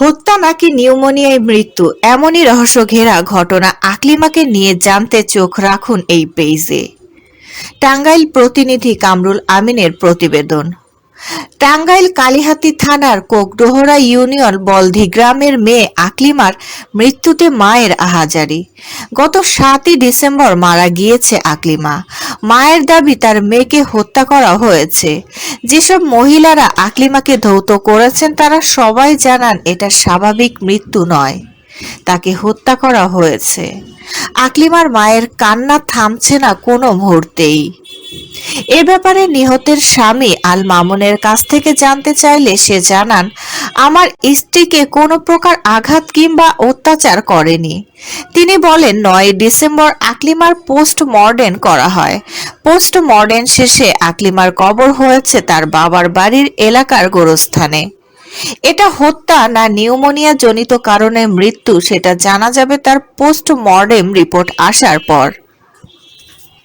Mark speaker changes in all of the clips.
Speaker 1: হত্যা নাকি নিউমোনিয়ায় মৃত্যু? এমনই রহস্য ঘেরা ঘটনা আকলিমাকে নিয়ে জানতে চোখ রাখুন এই পেজে টাঙ্গাইল প্রতিনিধি কামরুল আমিনের প্রতিবেদন। টাঙ্গাইল কালিহাতী থানার কোকডোহরা ইউনিয়ন বলধি গ্রামের মেয়ে আকলিমার মৃত্যুতে মায়ের আহাজারি। গত সাতই ডিসেম্বর মারা গিয়েছে আকলিমা। মায়ের দাবি তার মেয়েকে হত্যা করা হয়েছে। যেসব মহিলারা আকলিমাকে ধৌত করেছেন, তারা সবাই জানান এটা স্বাভাবিক মৃত্যু নয়। তাকে হত্যা করা হয়েছে। আকলিমার মায়ের কান্না থামছে না কোনো মুহূর্তেই। এ ব্যাপারে নিহতের স্বামী আল মামুনের কাছ থেকে জানতে চাইলে সে জানান, আমার স্ত্রীকে কোনো প্রকার আঘাত কিংবা অত্যাচার করেনি। তিনি বলেন, নয় ডিসেম্বর আকলিমার পোস্ট মর্ডেন করা হয়। পোস্ট মর্ডেন শেষে আকলিমার কবর হয়েছে তার বাবার বাড়ির এলাকার গোরস্থানে। এটা হত্যা না নিউমোনিয়া জনিত কারণে মৃত্যু সেটা জানা যাবে তার পোস্ট মর্টেম রিপোর্ট আসার পর।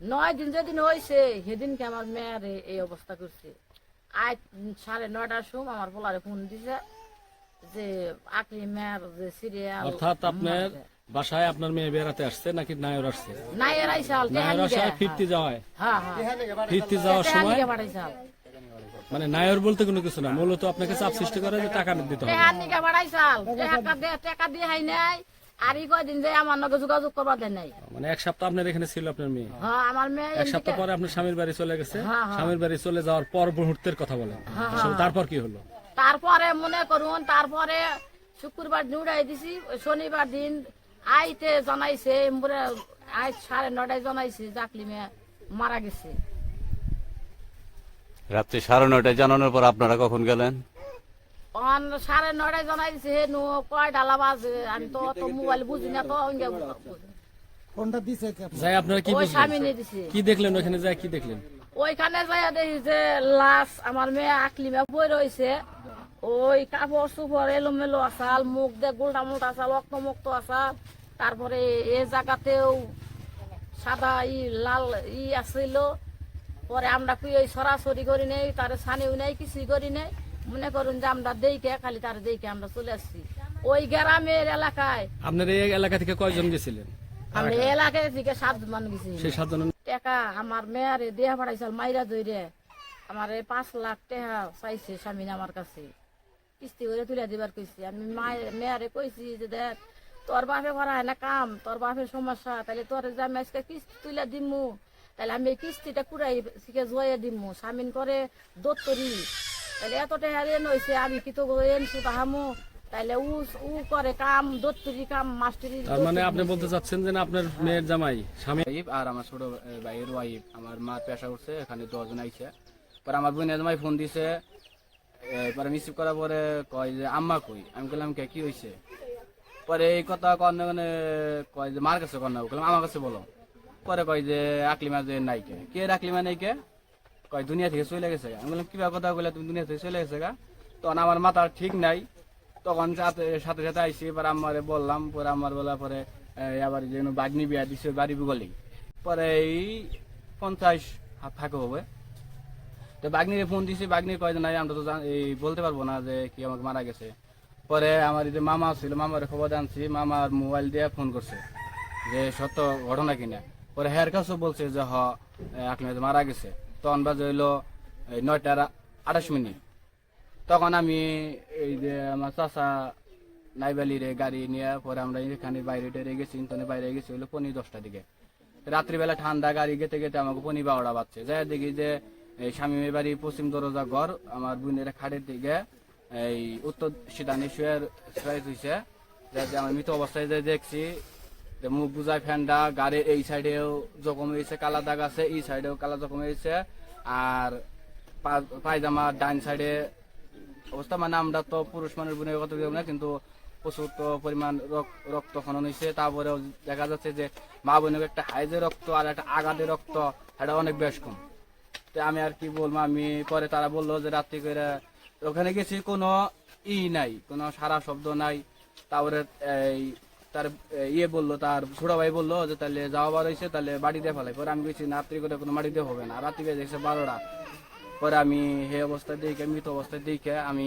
Speaker 2: নয়
Speaker 3: দিন যেদিন হয়েছে সেদিনকে আমার মেয়ের এই অবস্থা করছে। আজ সাড়ে নয়টার সময় আমার পোলারে ফোন দিছে যে আকলি মেয়ের যে সিরিয়াল
Speaker 4: অর্থাৎ আপনার বাসায় আপনার মেয়ে বেড়াতে আসছে নাকি নায়র আসছে?
Speaker 3: নাই এরাই সাল
Speaker 4: নায়র আসায় ফিরতে যাওয়ায়।
Speaker 3: হ্যাঁ হ্যাঁ।
Speaker 4: ফিরতে যাওয়ার সময়? মানে নায়র বলতে কোনো কিছু না মূলত আপনাকে চাপ সৃষ্টি করে যে টাকা দিতে হবে।
Speaker 3: টাকা দিয়ে হাই নাই। আর ই কয়দিন যে আমার নগে যোগাযোগ করবা দেয় নাই।
Speaker 4: মানে এক সপ্তাহ আপনার এখানে ছিল আপনার মেয়ে?
Speaker 3: হ্যাঁ আমার মেয়ে
Speaker 4: এক সপ্তাহ পরে আপনার স্বামীর বাড়ি চলে গেছে।
Speaker 3: হ্যাঁ, হ্যাঁ।
Speaker 4: স্বামীর বাড়ি চলে যাওয়ার পর মুহূর্তের কথা বলেন। আসলে তারপর কি হলো?
Speaker 3: তারপরে মনে করুন তারপরে শুক্রবার উড়াই দিছি শনিবার দিন আইতে জানাইছে মোরে আজ সাড়ে নটায় জানাইছে জাকলি মেয়ে মারা গেছে।
Speaker 5: রাত্রি সাড়ে নয়টায় জানানোর পর আপনারা কখন গেলেন?
Speaker 3: সাড়ে নটায় জানাই দিছে হে নু কয় ডালা বাজে আমি তো তো মোবাইল বুঝি না তো অঙ্গে
Speaker 4: যাই আপনারা কি
Speaker 3: দিছে।
Speaker 4: কি দেখলেন ওখানে যাই কি দেখলেন?
Speaker 3: ওইখানে যাই দেখি যে লাশ আমার মেয়ে আকলি মেয়ে বই রয়েছে। ওই কাপড় চুপড় এলোমেলো আসাল মুখ দিয়ে গোলটা মোলটা আসাল রক্ত মুক্ত আসাল। তারপরে এ জায়গাতেও সাদা ই লাল ই আসছিল পরে আমরা কি ওই সরাসরি করি নেই তার ছানিও নেই কিছুই করি নেই। মনে করুন যে আমরা দেইকে খালি তার দেইকে আমরা চলে আসছি। ওই গ্রামের এলাকায়
Speaker 4: আপনার এই এলাকা থেকে কয়জন গেছিলেন?
Speaker 3: আমরা এলাকায় থেকে সাত মান গেছি
Speaker 4: সেই সাতজন
Speaker 3: টাকা আমার মেয়ারে দেয়া পাঠাইছিল মাইরা দইরে আমার এই পাঁচ লাখ টাকা চাইছে স্বামী আমার কাছে। কিস্তি করে তুলে দিবার কইছি। আমি মায়ের মেয়ারে কইছি যে দেখ তোর বাপে করা হয় না কাম তোর বাপের সমস্যা তাহলে তোর যে আমি আজকে কিস্তি তুলে দিমু তাহলে আমি কিস্তিটা কুড়াই শিখে জয়ে দিমু। স্বামীন করে দত্তরি। তাহলে এত টাকা রেন হয়েছে আমি কি তো এন সুতা হামু তাহলে উ উ করে কাম দত্তরি কাম মাস্টারি
Speaker 4: তার মানে আপনি বলতে চাচ্ছেন যে আপনার মেয়ের জামাই স্বামী?
Speaker 6: আর আমার ছোট ভাইয়ের ওয়াইফ আমার মা পেশা করছে এখানে দশজন আইছে। পরে আমার বোনের জামাই ফোন দিছে পরে রিসিভ করার পরে কয় যে আম্মা কই? আমি বললাম কে কি হয়েছে পরে এই কথা মানে কয় যে মার কাছে কর্নে বললাম আমার কাছে বলো। পরে কয় যে আকলিমা যে নাই কে কে আকলিমা নাই কে কয়, দুনিয়া থেকে চলে গেছে আমি বললাম, কিবা কথা বলে তুমি দুনিয়া থেকে চলে গেছে গা? তখন আমার মাথা ঠিক নাই। তখন সাথে সাথে আইসি, এবার আমারে বললাম, পরে আমার বলার পরে আবার যেন বাগনি বিয়া দিছে বাড়ি বলি পরে এই পঞ্চাশ হাত থাকে হবে। তো বাগনিরে ফোন দিছি, বাগনি কয় যে, নাই, আমরা তো এই বলতে পারব না যে কি আমাকে মারা গেছে। পরে আমার যে মামা ছিল মামার খবর জানছি, মামার মোবাইল দিয়ে ফোন করছে যে, সত্য ঘটনা কিনা? পরে হেয়ার কাছেও বলছে যে, হ আপনি মারা গেছে। তখন বাজে হইল, এই নয়টার আঠাশ মিনিট। তখন আমি এই যে আমার চাষা নাইবালিরে গাড়ি নিয়ে পরে আমরা এখানে বাইরে টেরে গেছি তখন বাইরে গেছি হলো পনেরো দশটার দিকে। রাত্রিবেলা ঠান্ডা গাড়ি গেতে গেতে আমাকে পনি বারোটা বাজছে। যাই দেখি যে, এই স্বামীমের বাড়ি পশ্চিম দরজা ঘর, আমার বোনের খাটের দিকে, এই উত্তর শীতানি শুয়ের শুয়ে হয়েছে যাতে আমার মৃত অবস্থায় যে দেখছি মুখ বুঝায় ফ্যানটা গাড়ির এই সাইডেও জখম হয়েছে, কালা দাগ আছে এই সাইডেও কালা জখম হয়েছে। আর পায়জামা ডাইন সাইডে অবস্থা মানে আমরা তো পুরুষ মানুষ বোনের কথা না, কিন্তু প্রচুর তো পরিমাণ রক- রক্ত খনন হয়েছে। তারপরেও দেখা যাচ্ছে যে মা বোনের একটা হাইজে রক্ত আর একটা আগাদে রক্ত এটা অনেক বেশ কম। তো আমি আর কি বলব, আমি পরে তারা বলল যে রাত্রি করে ওখানে গেছি, কোনো ই নাই, কোনো সারা শব্দ নাই। তারপরে এই তার ইয়ে বলল, তার ছোট ভাই বলল যে, তাহলে যাওয়া বার হয়েছে তাহলে বাড়িতে ফেলাই পরে আমি গেছি রাত্রি করে কোনো বাড়িতে হবে না। রাত্রি করে দেখছে বারোটা। পরে আমি হে অবস্থায় দেখে, মৃত অবস্থায় দেখে আমি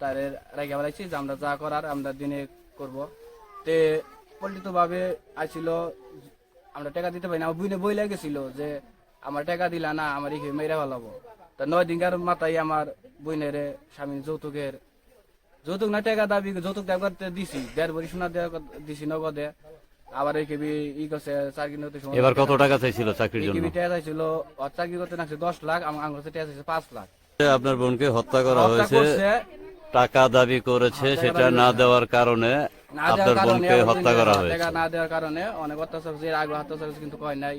Speaker 6: তার রেখে বেড়াইছি যে, আমরা যা করার, আমরা দিনে করব। তে পল্লিত ভাবে আসছিল আমরা টাকা দিতে পারি না। আমার বুনে বই গেছিল যে, আমার টাকা দিলা না, আমার এখানে মেরে ভালাবো তা নয় দিনকার মাথায় আমার বইনের স্বামী যৌতুকের যৌতুক না টাকা দাবি যৌতুক দাবি করতে দিছি দেড় বড়ি সোনা দেওয়া দিছি নগদে। আবার এই কেবি ই করছে চাকরি নিতে
Speaker 5: এবার কত টাকা চাইছিল চাকরির জন্য?
Speaker 6: টাকা চাইছিল চাকরি করতে নাকছে দশ লাখ আমার কাছে টাকা চাইছে পাঁচ লাখ।
Speaker 5: আপনার বোনকে হত্যা করা হয়েছে টাকা দাবি করেছে সেটা না দেওয়ার কারণে
Speaker 6: না
Speaker 5: আপনার বোনকে হত্যা করা
Speaker 6: টাকা না দেওয়ার কারণে অনেক অত্যাচার আগে অত্যাচার হচ্ছে কিন্তু কয় নাই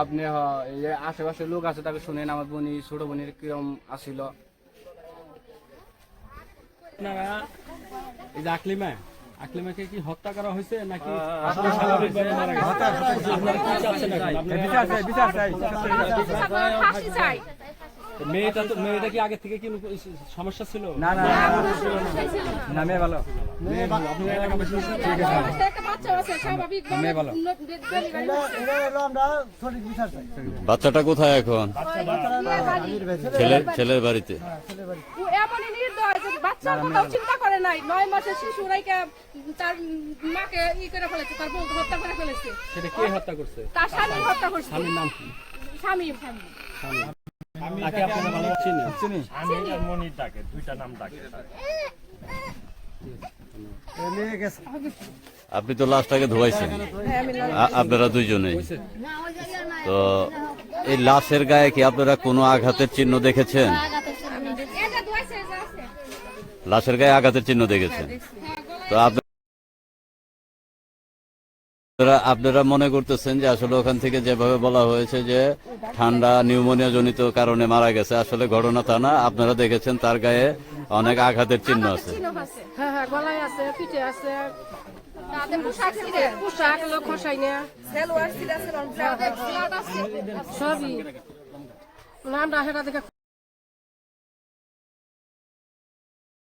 Speaker 6: আপনি হ, আশেপাশে লোক আছে তাকে শুনেন আমার বোনি ছোট বোনের কিরম আসিল
Speaker 4: আপনারা এই যে আকলিমা আকলিমাকে কি হত্যা করা হয়েছে নাকি মেয়েটা তো মেয়েটা কি আগে থেকে কি সমস্যা ছিল? না না আপনার এলাকাবাসী ঠিক আছে।
Speaker 7: একটা বাচ্চা আছে স্বাভাবিক
Speaker 5: বাচ্চাটা কোথায় এখন? ছেলে ছেলের বাড়িতে।
Speaker 7: এমনই নির্দয় যে বাচ্চার কথাও চিন্তা করে নাই। নয় মাসের শিশু রাইকে তার মাকে ই করে ফেলেছে তার বউকে হত্যা করে ফেলেছে।
Speaker 4: সেটা কে হত্যা করছে?
Speaker 7: তার স্বামী হত্যা করছে।
Speaker 4: স্বামীর নাম কি?
Speaker 7: স্বামী
Speaker 4: তাকে আপনারা ভালো চিনেন?
Speaker 5: আপনি তো লাশটাকে ধোয়াইছেন। আপনারা দুইজনেই। তো এই লাশের গায়ে কি আপনারা কোনো আঘাতের চিহ্ন দেখেছেন
Speaker 7: এটা দোয়াইছে যা আছে
Speaker 5: লাশের গায়ে আঘাতের চিহ্ন দেখেছেন। তো আপনারা আপনারা মনে করতেছেন যে আসলে ওখান থেকে যেভাবে বলা হয়েছে যে ঠান্ডা নিউমোনিয়া জনিত কারণে মারা গেছে আসলে ঘটনা তা না। আপনারা দেখেছেন তার গায়ে অনেক আঘাতের চিহ্ন আছে।
Speaker 7: হ্যাঁ হ্যাঁ গলায় আছে পিঠে আছে। পোশাক লোক খসাই না।
Speaker 2: সেলোয়ার ছিল আছে
Speaker 7: সবই। আমরা সেটা দেখে